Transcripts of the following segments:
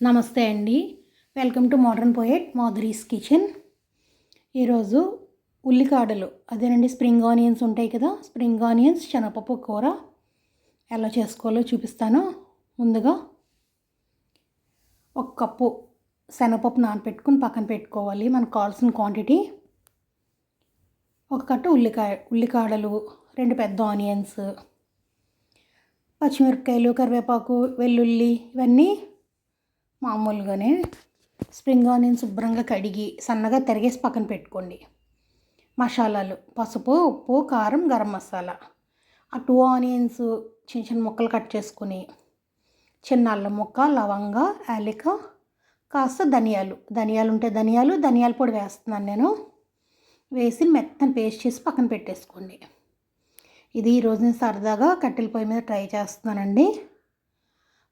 నమస్తే అండి. Welcome to modern poet Madhuri's kitchen ఈరోజు ఉల్లికాడలు అదేనండి స్ప్రింగ్ ఆనియన్స్ ఉంటాయి కదా స్ప్రింగ్ ఆనియన్స్ శనగపప్పు కూర ఎలా చేసుకోవాలో చూపిస్తాను. ముందుగా ఒక కప్పు శనగపప్పు నానపెట్టుకుని పక్కన పెట్టుకోవాలి మనకు కావాల్సిన క్వాంటిటీ ఒక కట్ట ఉల్లికాయ ఉల్లికాడలు రెండు పెద్ద ఆనియన్స్ పచ్చిమిరపకాయలు కరివేపాకు వెల్లుల్లి ఇవన్నీ మామూలుగానే స్ప్రింగ్ ఆనియన్ శుభ్రంగా కడిగి సన్నగా తరిగేసి పక్కన పెట్టుకోండి. మసాలాలు పసుపు ఉప్పు కారం గరం మసాలా. ఆ టూ ఆనియన్స్ చిన్న చిన్న ముక్కలు కట్ చేసుకుని చిన్న అల్లం ముక్క లవంగ యాలిక కాస్త ధనియాలు. ధనియాలు ఉంటే ధనియాలు ధనియాల పొడి వేస్తున్నాను నేను. వేసి మెత్తని పేస్ట్ చేసి పక్కన పెట్టేసుకోండి. ఇది ఈరోజు నేను సరదాగా కట్టెల పొయ్యి మీద ట్రై చేస్తున్నానండి.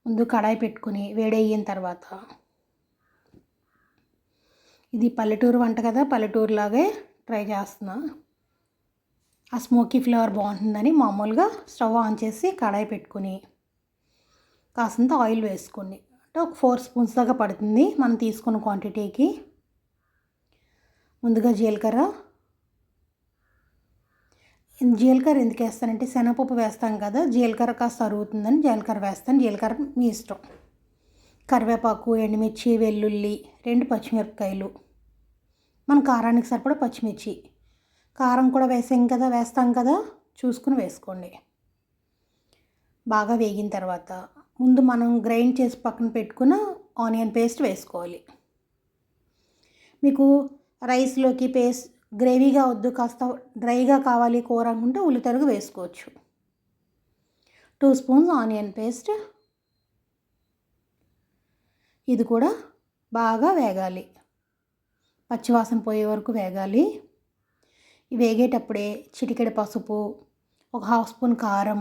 ముందు కడాయి పెట్టుకుని వేడయిన తర్వాత ఇది పల్లెటూరు వంట కదా పల్లెటూరులాగే ట్రై చేస్తున్నా. ఆ స్మోకీ ఫ్లేవర్ బాగుంటుందని మామూలుగా స్టవ్ ఆన్ చేసి కడాయి పెట్టుకుని కాసంత ఆయిల్ వేసుకోండి. అంటే ఒక ఫోర్ స్పూన్స్ దాకా పడుతుంది మనం తీసుకున్న క్వాంటిటీకి ముందుగా జీలకర్ర జీలకర్ర ఎందుకు వేస్తానంటే శనగపప్పు వేస్తాం కదా జీలకర్ర కాస్త అరుగుతుందని జీలకర్ర వేస్తాను. జీలకర్ర మీ ఇష్టం. కరివేపాకు ఎండుమిర్చి వెల్లుల్లి రెండు పచ్చిమిరపకాయలు. మన కారానికి సరిపడా పచ్చిమిర్చి. కారం కూడా వేసాం కదా వేస్తాం కదా చూసుకుని వేసుకోండి. బాగా వేగిన తర్వాత ముందు మనం గ్రైండ్ చేసి పక్కన పెట్టుకున్న ఆనియన్ పేస్ట్ వేసుకోవాలి. మీకు రైస్లోకి పేస్ట్ గ్రేవీగా వద్దు కాస్త డ్రైగా కావాలి కూర అనుకుంటే ఉల్లితరుగు వేసుకోవచ్చు. Two spoons onion paste. ఇది కూడా బాగా వేగాలి. పచ్చివాసన పోయే వరకు వేగాలి. వేగేటప్పుడే చిటికెడ పసుపు ఒక హాఫ్ స్పూన్ కారం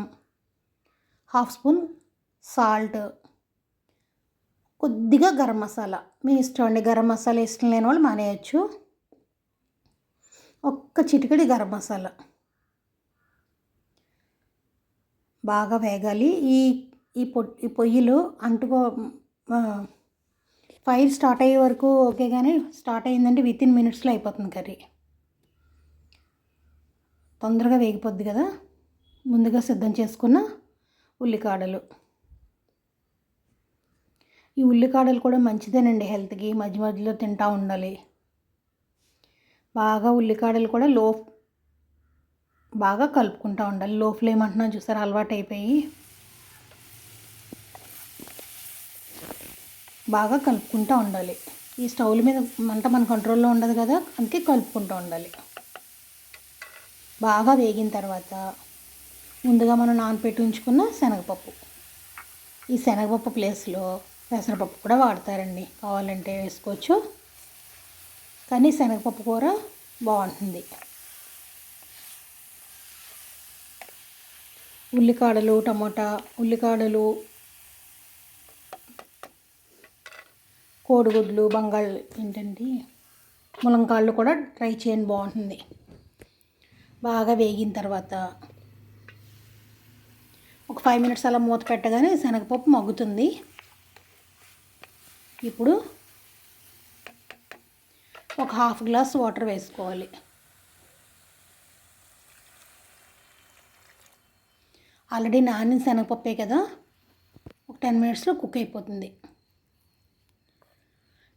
హాఫ్ స్పూన్ సాల్ట్ కొద్దిగా గరం మసాలా. మీ ఇష్టం అండి గరం మసాలా ఇష్టం లేని వాళ్ళు మానేయచ్చు. ఒక్క చిటికడి గరం మసాలా. బాగా వేగాలి. ఈ ఈ పొ ఈ పొయ్యిలో అంటుకో ఫైర్ స్టార్ట్ అయ్యే వరకు ఓకే కానీ స్టార్ట్ అయిందంటే విత్ ఇన్ మినిట్స్లో అయిపోతుంది కర్రీ. తొందరగా వేగిపోద్ది కదా? ముందుగా సిద్ధం చేసుకున్న ఉల్లికాడలు. ఈ ఉల్లికాడలు కూడా మంచిదేనండి హెల్త్కి. మధ్య మధ్యలో తింటూ ఉండాలి. బాగా ఉల్లికాడలు కూడా లో బాగా కలుపుకుంటూ ఉండాలి. లో ఫ్లేమ్ అంటున్నా చూసారు? అలవాటు అయిపోయి బాగా కలుపుకుంటూ ఉండాలి. ఈ స్టవ్ల మీద మంట మన కంట్రోల్లో ఉండదు కదా అందుకే కలుపుకుంటూ ఉండాలి. బాగా వేగిన తర్వాత ముందుగా మనం నానపెట్టి ఉంచుకున్న శనగపప్పు. ఈ శనగపప్పు ప్లేస్లో పెసరపప్పు కూడా వాడతారండి. కావాలంటే వేసుకోవచ్చు. కానీ శనగపప్పు కూర బాగుంటుంది. ఉల్లికాడలు టమోటా ఉల్లికాడలు కోడిగుడ్లు బంగాళ ఏంటండి ములంకాళ్ళు కూడా ట్రై చేయండి బాగుంటుంది. బాగా వేగిన తర్వాత ఒక ఫైవ్ మినిట్స్ అలా మూత పెట్టగానే శనగపప్పు మగ్గుతుంది. ఇప్పుడు ఒక హాఫ్ గ్లాస్ వాటర్ వేసుకోవాలి. ఆల్రెడీ నానిన శనగపప్పే కదా. ఒక టెన్ మినిట్స్లో కుక్ అయిపోతుంది.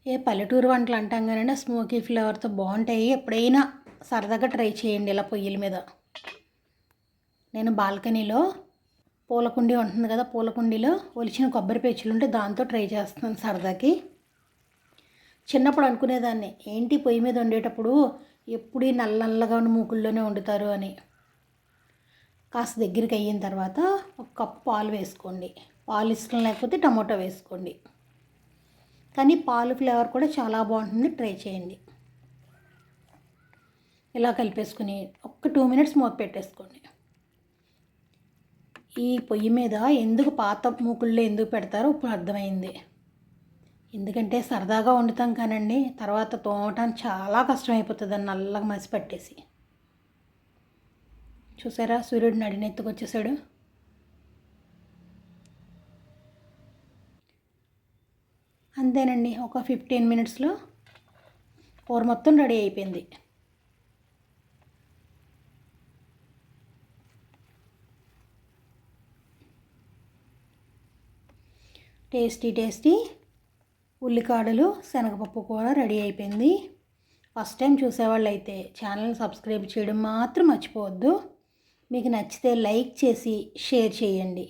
ఏ పల్లెటూరు వంటలు అంటాం కానీ స్మోకీ ఫ్లేవర్తో బాగుంటాయి. ఎప్పుడైనా సరదాగా ట్రై చేయండి ఇలా పొయ్యిల మీద. నేను బాల్కనీలో పూలకుండీ ఉంటుంది కదా పూలకుండీలో ఒలిచిన కొబ్బరి పేచులు ఉంటే దాంతో ట్రై చేస్తున్నాను సరదాకి. చిన్నప్పుడు అనుకునేదాన్ని ఏంటి పొయ్యి మీద వండేటప్పుడు ఎప్పుడు నల్ల నల్లగా ఉన్న మూకుల్లోనే వండుతారు అని. కాస్త దగ్గరికి అయిన తర్వాత ఒక కప్పు పాలు వేసుకోండి. పాలు ఇష్టం లేకపోతే టమాటో వేసుకోండి. కానీ పాలు ఫ్లేవర్ కూడా చాలా బాగుంటుంది ట్రై చేయండి. ఇలా కలిపేసుకుని ఒక్క టూ మినిట్స్ మూత పెట్టేసుకోండి. ఈ పొయ్యి మీద ఎందుకు పాత మూకుల్లో ఎందుకు పెడతారో ఇప్పుడు అర్థమైంది. ఎందుకంటే సరదాగా వండుతాం కానండి తర్వాత తోమటానికి చాలా కష్టమైపోతుంది అని నల్లగా మసి పట్టేసి చూసారా? సూర్యుడు నడినెత్తుకొచ్చేసాడు. అంతేనండి ఒక ఫిఫ్టీన్ మినిట్స్లో కూర మొత్తం రెడీ అయిపోయింది. టేస్టీ టేస్టీ ఉల్లికాడలు శనగపప్పు కూర రెడీ అయిపోయింది. ఫస్ట్ టైం చూసేవాళ్ళు అయితే ఛానల్ సబ్స్క్రైబ్ చేయడం మాత్రం మర్చిపోవద్దు. మీకు నచ్చితే లైక్ చేసి షేర్ చేయండి.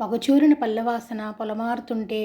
పొగచూరిన పల్లెవాసన పొలమారుతుంటే